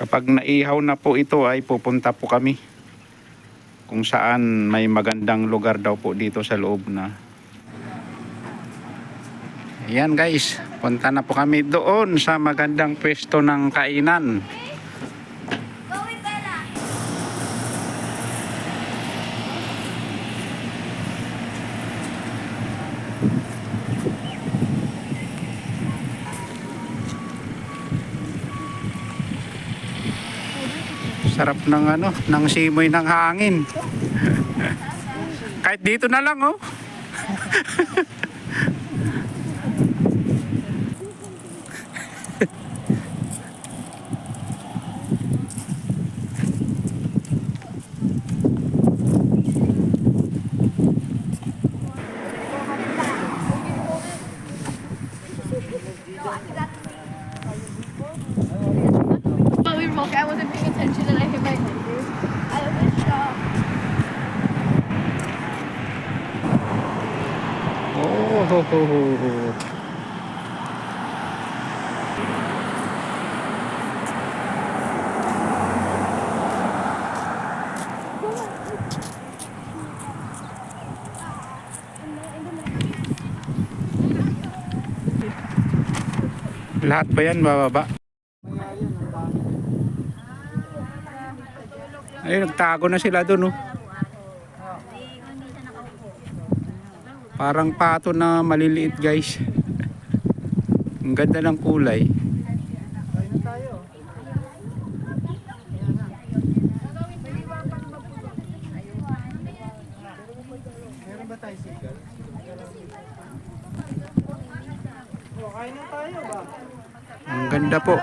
Kapag naihaw na po ito ay pupunta po kami kung saan may magandang lugar daw po dito sa loob na. Ayan guys, punta na po kami doon sa magandang pwesto ng kainan. Sarap ng ano, ng simoy ng hangin. Kahit dito na lang oh. Oh. Lahat ba yan bababa? Ayun, nagtago na sila doon, oh. Parang pato na maliliit, guys. Ang ganda ng kulay. Oh? Ang ganda po.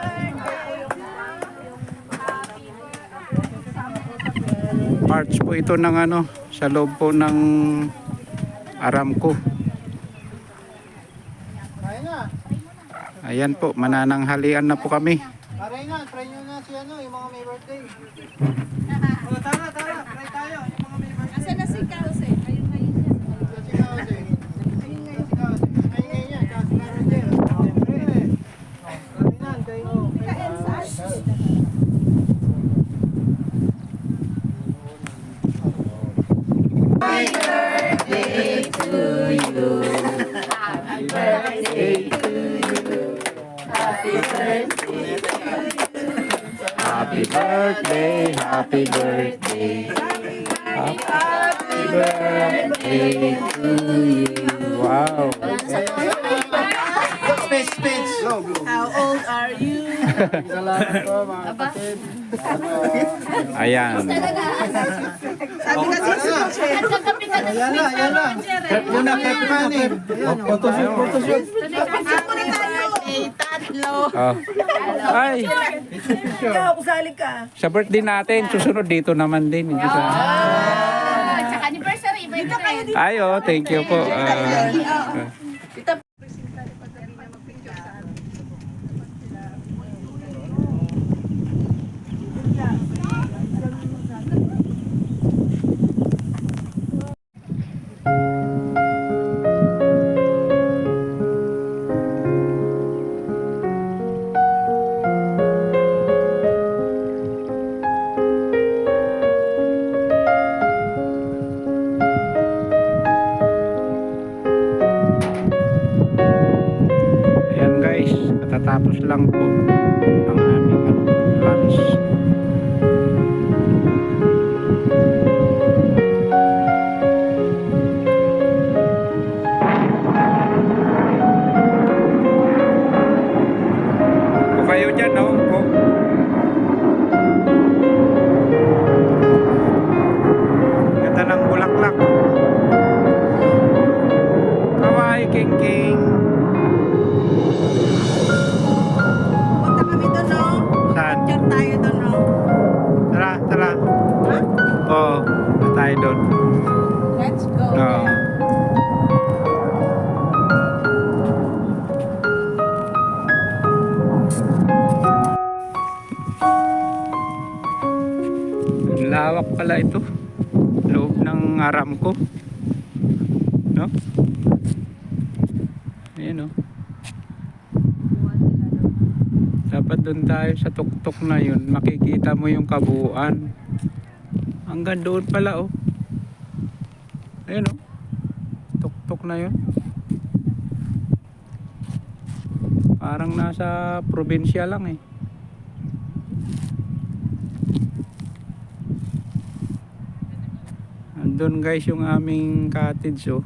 Parts po ito ng ano, sa loob po ng Aramco. Na. Ayan po, manananghalian na po kami. Tara nga, try nyo na si ano, yung mga may birthday. oh, tara, tara, try tayo. Yung mga may birthday. Asa na si Kelsey? Ayun na yun. Si Kaose. Si Kaose. Ay, ngayon yan. Kasi na Roger. Siyempre. Oh, try na, kayo. Happy birthday, happy birthday. Happy birthday to you. Wow. Speech, speech. How old are you? Salamat po, mga kapatid. Ayan. Sabi kasi si Jose. Ayan na, ayan na. Prep muna, prep muna. Photoshoot, photoshoot. Tatlo. Oh. Ay, Ikaw, kusali ka. sa birthday natin, susunod dito naman din. Hindi sa... Tsaka anniversary. Dito kayo dito. Ay, oh, thank you po. Ah, katatapos lang po ang aming ano. Kung kayo dyan, no? Kung... pala ito. Loob ng Aramco. No? Ayan o. Tapos dapat doon tayo sa tuktok na yun. Makikita mo yung kabuuan. Hanggang doon pala oh. Ayun oh. Tuktok na yun. Parang nasa probinsya lang eh. Andun guys yung aming cottage oh.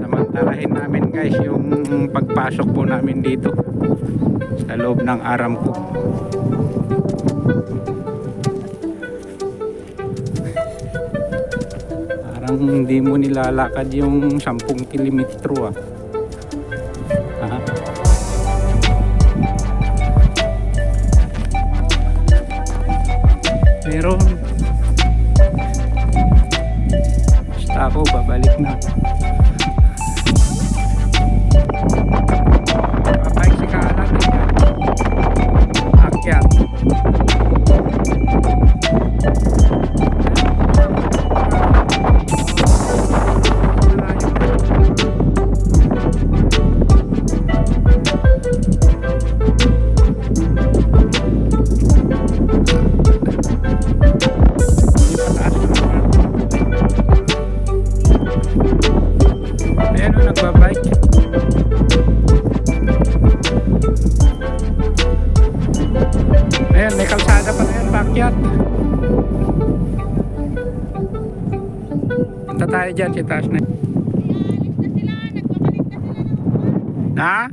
Samantalahin namin guys yung pagpasok po namin dito sa loob ng Aramco. Parang hindi mo nilalakad yung 10 kilometro ah. Pero basta ako babalik na. Dyan, si taas na. Na?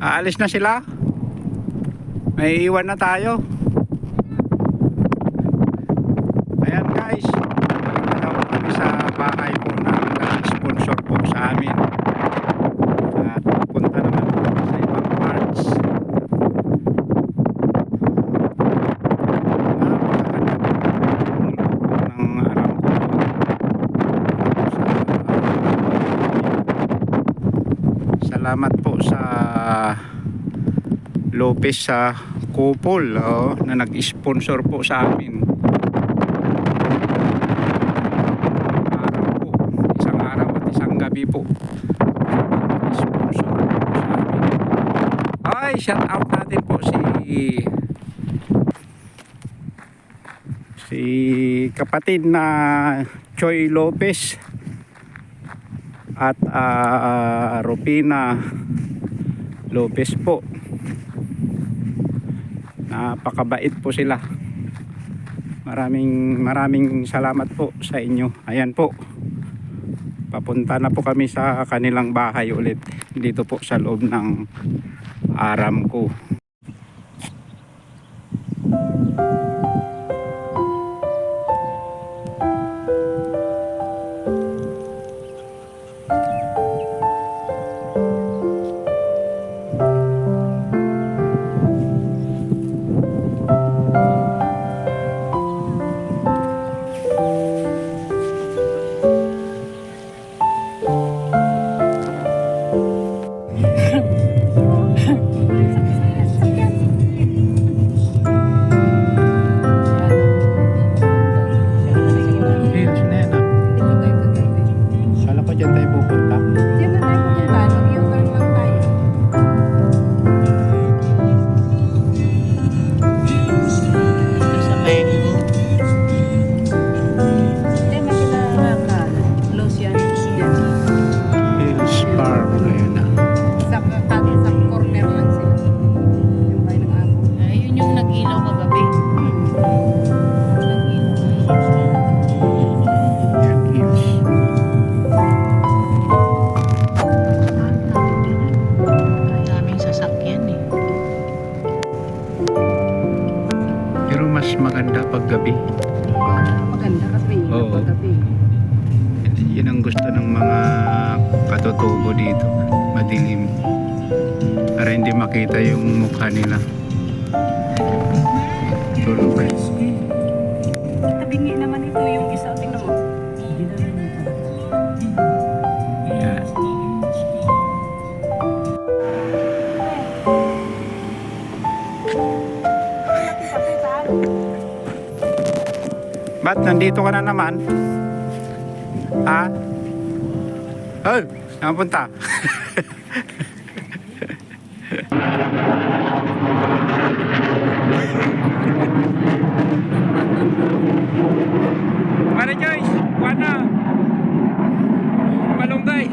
Aalis na sila? May iwan na tayo. Ayan guys, balik na daw kami sa bahay po na sponsor po sa amin. At punta naman po sa ibang parts. Salamat po sa Lopez sa Kupol oh, na nag-sponsor po sa amin. Araw po, isang araw at isang gabi po. Sponsor po sa amin. Ay, shout out natin po si si kapatid na Choi Lopez at ah, Rupina Lopez po. Napakabait po sila. Maraming maraming salamat po sa inyo. Ayan po. Papunta na po kami sa kanilang bahay ulit. Dito po sa loob ng Aramco Hills mas maganda pag gabi. Maganda kasi. Oo. Paggabi. Yun ang gusto ng mga katutubo dito. Madilim. Para hindi makita yung mukha nila. Tulog. Tabingi Ba't nandito ka na naman? Ha? Oh, saan punta? Mara Joyce, wana. Malunggay.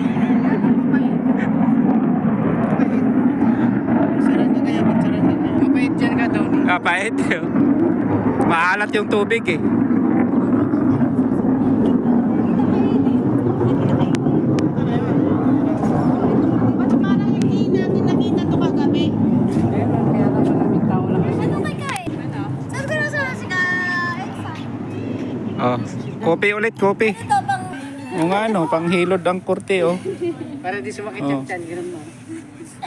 Mapait dyan ka daw. Kapait. Maalat yung tubig eh. Ba't parang hindi natin nakita to kagabi? Meron, kaya lang maraming tao lang. Ano kay Kai? Sabi ko na sa si Kai. Oh, kopi ulit, kopi. O nga no, panghilod ang kurte oh. Para di sumakit Oh. yung tiyan, ganun mo.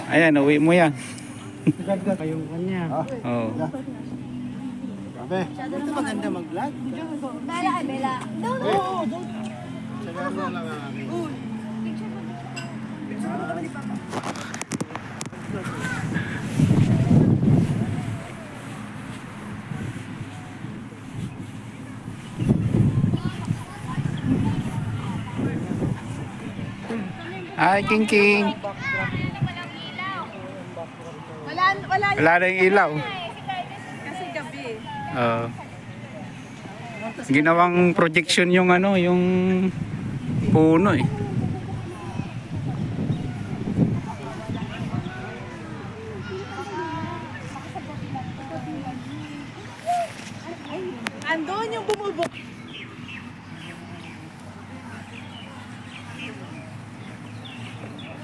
Ayan, uwi mo yan. Kayong kanya. Oh. Grabe. Ito maganda mag-vlog. Bella ay Bella? Doon. Ay, King King. Wala, wala. Wala na yung ilaw. Kasi gabi. Oh. ginawang projection yung ano, yung puno eh. Andun yung bumubok.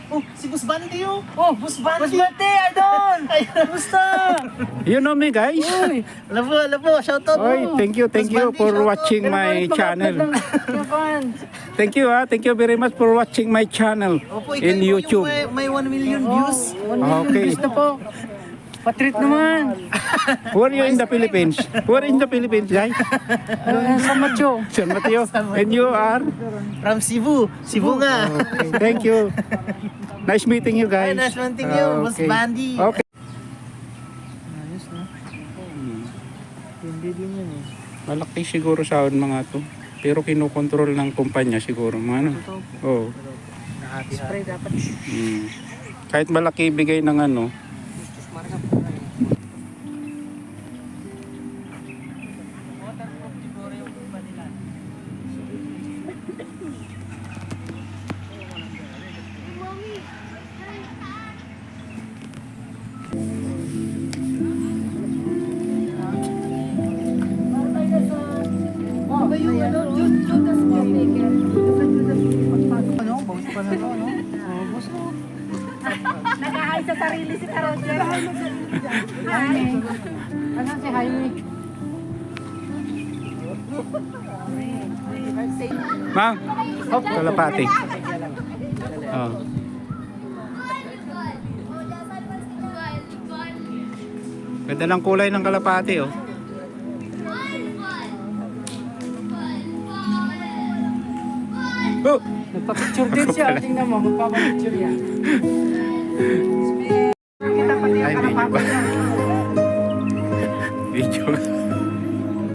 Oh, si Boss Bandi oh. Boss Bandi, idol. Ay, Kumusta? You know me guys? Alam po, alam po. Shoutout Oy, po. thank you, thank you for watching my channel. Thank you ah, thank you very much for watching my channel Opo, ikaw in po YouTube. Yung may, may 1 million views. Okay. Gusto po. Patreat naman. Where you in the Philippines? Where in the Philippines, guys? Uh, sa macho. San Mateo. And you are? From Cebu. Cebu nga. Okay, thank you. Nice meeting you guys. Ay, nice meeting you, Boss Okay. Bandy. Okay. Ayos na. Hindi din yun eh. Malaki siguro sa mga to. Pero kinokontrol ng kumpanya siguro. Mga ano? Oo. Spray dapat. Mm. Kahit malaki bigay ng ano. Ano? Sarili si Karoger. Jaime. Ano si Jaime? Ma'am, kalapati. Oh. Ganda ng kulay ng kalapati oh. Oh! Nagpa-picture din siya. Tingnan mo, magpapapicture yan. Ay, video ba? Video.